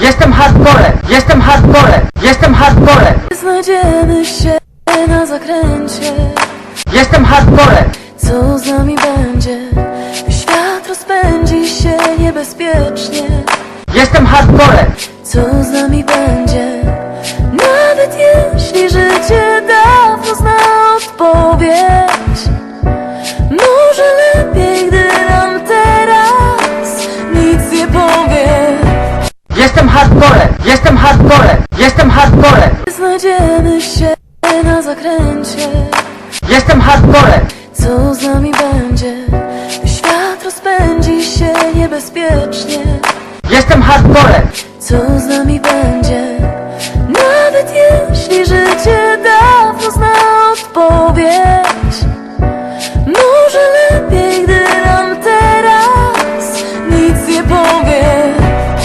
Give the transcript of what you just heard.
Jestem hardcore, jestem hardcore, jestem hardcore, Znajdziemy się na zakręcie. Jestem hardcore, Co z nami będzie? Świat rozpędzi się niebezpiecznie. Jestem hardcore, Co z nami będzie? Nawet jeśli życie hardcore, jestem hardcore, jestem hardcore. Znajdziemy się na zakręcie. Jestem hardcore. Co z nami będzie, świat rozpędzi się niebezpiecznie? Jestem hardcore. Co z nami będzie, nawet jeśli życie dawno zna odpowiedź? Może lepiej